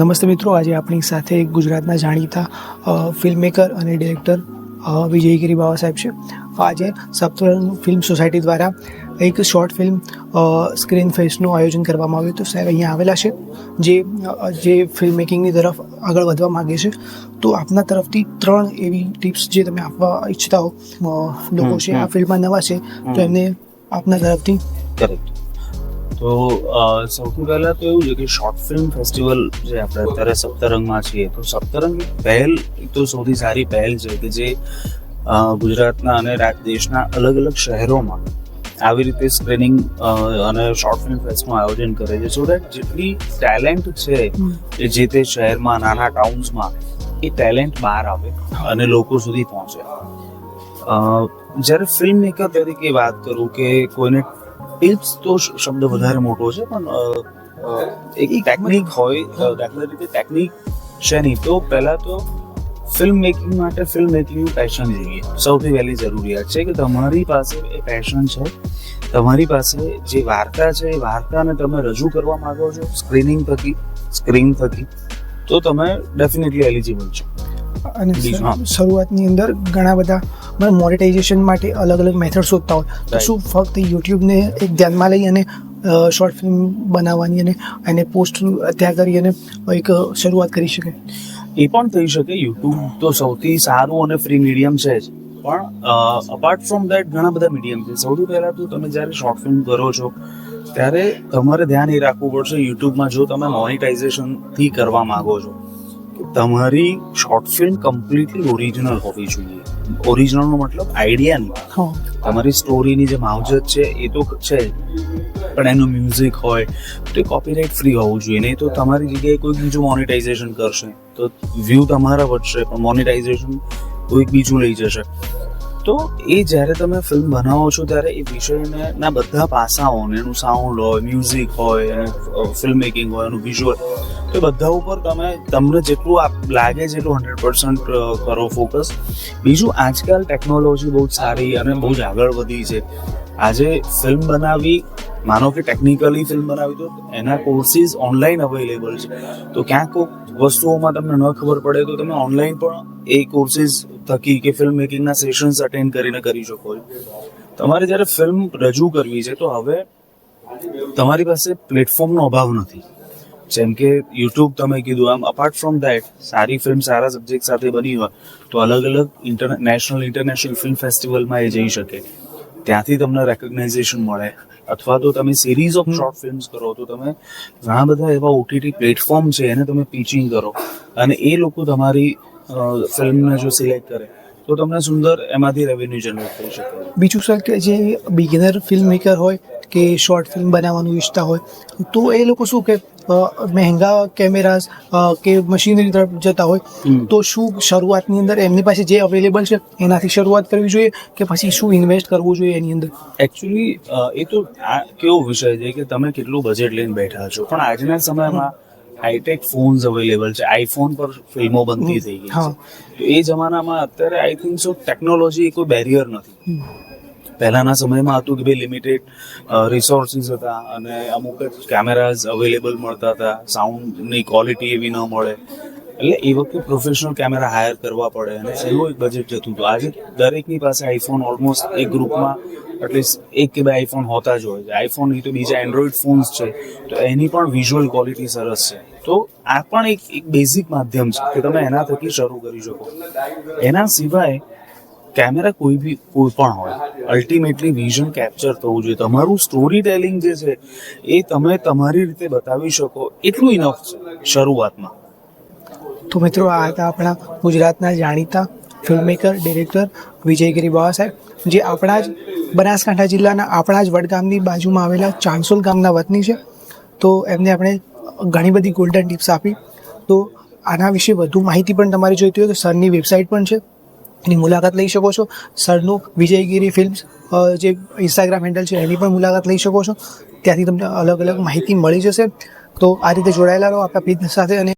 નમસ્તે મિત્રો આજે આપણી સાથે ગુજરાતના જાણીતા ફિલ્મમેકર ફિલ્મ મેકર અને ડિરેક્ટર વિજયગીરી બાબા સાહેબ છે. આજે સપ્તરંગ ફિલ્મ સોસાયટી દ્વારા એક શોર્ટ ફિલ્મ સ્ક્રીન ફેસ્ટનું આયોજન કરવામાં આવ્યું. હતું સાહેબ અહીંયા આવેલા છે જે જે ફિલ્મ મેકિંગની તરફ આગળ વધવા માગે છે. તો આપના તરફથી ત્રણ એવી ટિપ્સ જે તમે આપવા ઈચ્છતા હો લોકો છે આ ફિલ્ડમાં નવા છે તો એમને આપના તરફથી કરેક્ટ તો સૌથી પહેલાં તો એવું છે કે શોર્ટ ફિલ્મ ફેસ્ટિવલ જે આપણે અત્યારે સપ્તરંગમાં છીએ, તો સપ્તરંગ પહેલ તો સૌથી સારી પહેલ છે કે જે ગુજરાતના અને દેશના અલગ અલગ શહેરોમાં આવી રીતે સ્ક્રીનિંગ અને શોર્ટ ફિલ્મ ફેસ્ટનું આયોજન કરે છે. સો દેટ જેટલી ટેલેન્ટ છે એ જે તે શહેરમાં, નાના ટાઉન્સમાં એ ટેલેન્ટ બહાર આવે અને લોકો સુધી પહોંચે. જ્યારે ફિલ્મ મેકર તરીકે વાત કરું કે કોઈને ટિપ્સ તો શબ્દ વધારે મોટો છે પણ એક ટેકનિક હોય દાખલા તરીકે ટેકનિક છે નહીં. તો પહેલાં તો ફિલ્મ મેકિંગ માટે ફિલ્મ મેકિંગનું પેશન જોઈએ. સૌથી પહેલી જરૂરિયાત છે કે તમારી પાસે એ પેશન છે. તમારી પાસે જે વાર્તા છે એ વાર્તાને તમે રજૂ કરવા માંગો છો સ્ક્રીનિંગ થકી સ્ક્રીન થકી તો તમે ડેફિનેટલી એલિજિબલ છો. અને શરૂઆતની અંદર ઘણા બધા મોનેટાઇઝેશન માટે અલગ અલગ મેથડ શોધતા હોય. તો શું ફક્ત યુટ્યુબને એક ધ્યાનમાં લઈ અને શોર્ટ ફિલ્મ બનાવવાની અને એને પોસ્ટ ત્યાં કરી અને એક શરૂઆત કરી શકે? એ પણ થઈ શકે. યુટ્યુબ તો સૌથી સારું અને ફ્રી મીડિયમ છે જ. પણ અપાર્ટ ફ્રોમ દેટ ઘણા બધા મીડિયમ છે. સૌથી પહેલાં તો તમે જ્યારે શોર્ટ ફિલ્મ કરો છો ત્યારે તમારે ધ્યાન એ રાખવું પડશે યુટ્યુબમાં જો તમે મોનિટાઇઝેશનથી કરવા માંગો છો. તમારી શોર્ટ ફિલ્મ કમ્પ્લીટલી ઓરિજિનલ હોવી જોઈએ. ઓરિજિનલનો મતલબ આઈડિયા નહીં. તમારી સ્ટોરીની જે માવજત છે એ તો છે પણ એનું મ્યુઝિક હોય તો એ કોપીરાઇટ ફ્રી હોવું જોઈએ. નહીં તો તમારી જગ્યાએ કોઈ બીજું મોનિટાઇઝેશન કરશે. તો વ્યૂ તમારા વધશે પણ મોનિટાઇઝેશન કોઈક બીજું લઈ જશે. તો એ જ્યારે તમે ફિલ્મ બનાવો છો ત્યારે એ વિષયને ના બધા પાસાઓને એનું સાઉન્ડ હોય મ્યુઝિક હોય એનું ફિલ્મ મેકિંગ હોય, એનું વિઝ્યુઅલ એ બધા ઉપર તમે, તમને જેટલું લાગે છે એટલું હંડ્રેડ પર્સન્ટ કરો ફોકસ બીજું આજકાલ ટેકનોલોજી બહુ જ સારી અને બહુ જ આગળ વધી છે. આજે ફિલ્મ બનાવી, માનો કે ટેકનિકલી ફિલ્મ બનાવી તો એના કોર્સિસ ઓનલાઈન અવેલેબલ છે. તો ક્યાંક વસ્તુઓમાં તમને ન ખબર પડે તો તમે ઓનલાઈન પણ એ કોર્સિસ થકી કે ફિલ્મ મેકિંગના સેશન્સ અટેન્ડ કરીને કરી શકો તમારે જ્યારે ફિલ્મ રજૂ કરવી છે, તો હવે તમારી પાસે પ્લેટફોર્મનો અભાવ નથી. જેમ કે યુટ્યુબ તમે કીધું, આમ અપાર્ટ ફ્રોમ દેટ સારી ફિલ્મ સારા સબ્જેક્ટ સાથે બની હોય, તો અલગ અલગ ઇન્ટર નેશનલ ઇન્ટરનેશનલ ફિલ્મ ફેસ્ટિવલમાં એ જઈ શકે. ત્યાંથી તમને રેકગ્નાઇઝેશન મળે. અથવા તો તમે સિરીઝ ઓફ શોર્ટ ફિલ્મ્સ કરો, તો તમે ઘણા બધા એવા ઓટીટી પ્લેટફોર્મ છે, એને તમે પીચિંગ કરો. અને એ લોકો તમારી ફિલ્મને જો સિલેક્ટ કરે તો તમને સુંદર એમાંથી રેવન્યુ જનરેટ થઈ શકે. બીજું સર કે જે બિગિનર ફિલ્મ મેકર હોય કે શોર્ટ ફિલ્મ બનાવવાનું ઈચ્છતા હોય તો એ લોકો શું કે મહેંગા કેમેરાઝ કે મશીનરી તરફ જતા હોય તો શું શરૂઆતની અંદર એમની પાસે જે અવેલેબલ છે એનાથી શરૂઆત કરવી જોઈએ કે પછી શું ઇન્વેસ્ટ કરવું જોઈએ એની અંદર? એકચ્યુઅલી એ તો આ કેવો વિષય છે કે તમે કેટલું બજેટ લઈને બેઠા છો. પણ આજના સમયમાં હાઈટેક ફોન્સ અવેલેબલ છે. આઈફોન પર ફિલ્મો બનતી થઈ ગઈ છે. તો એ જમાનામાં અત્યારે આઈ થિંક સો ટેકનોલોજી કોઈ બેરિયર નથી. પહેલાના સમયમાં હતું કે ભાઈ લિમિટેડ રિસોર્સિસ હતા અને અમુક જ કેમેરાઝ અવેલેબલ મળતા હતા. સાઉન્ડની ક્વોલિટી એવી ન મળે. એટલે એ વખતે પ્રોફેશનલ કેમેરા હાયર કરવા પડે અને એનું એક બજેટ જતું હતું. આજે દરેકની પાસે આઈફોન ઓલમોસ્ટ એક ગ્રુપમાં એટલીસ્ટ એક કે બે આઈફોન હોતા જ હોય છે. આઈફોન નહીં તો બીજા એન્ડ્રોઈડ ફોન્સ છે. તો એની પણ વિઝ્યુઅલ ક્વોલિટી સરસ છે. તો આ પણ એક એક બેઝિક માધ્યમ છે કે તમે એના થકી શરૂ કરી શકો. એના સિવાય કેમેરા કોઈ બી કોઈ પણ હોય અલ્ટિમેટલી વિઝન કેપ્ચર થવું જોઈએ. તમારું સ્ટોરી ટેલિંગ જે છે, એ તમે તમારી રીતે બતાવી શકો. એટલું ઇનફ છે શરૂઆતમાં. તો મિત્રો, આ હતા આપણા ગુજરાતના જાણીતા ફિલ્મ મેકર ડિરેક્ટર વિજયગીરી બાવા સાહેબ, જે આપણા જ બનાસકાંઠા જિલ્લાના આપણા જ વડગામની બાજુમાં આવેલા ચાંસોલ ગામના વતની છે. તો એમને આપણે ઘણી બધી ગોલ્ડન ટિપ્સ આપી. તો આના વિશે વધુ માહિતી પણ તમારે જોઈતી હોય તો સરની વેબસાઇટ પણ છે. એની મુલાકાત લઈ શકો છો. સરનું વિજયગીરી ફિલ્મ્સ જે ઇન્સ્ટાગ્રામ હેન્ડલ છે, એની પણ મુલાકાત લઈ શકો છો. ત્યાંથી તમને અલગ અલગ માહિતી મળી જશે. તો આ રીતે જોડાયેલા રહો આપણા પેજ સાથે અને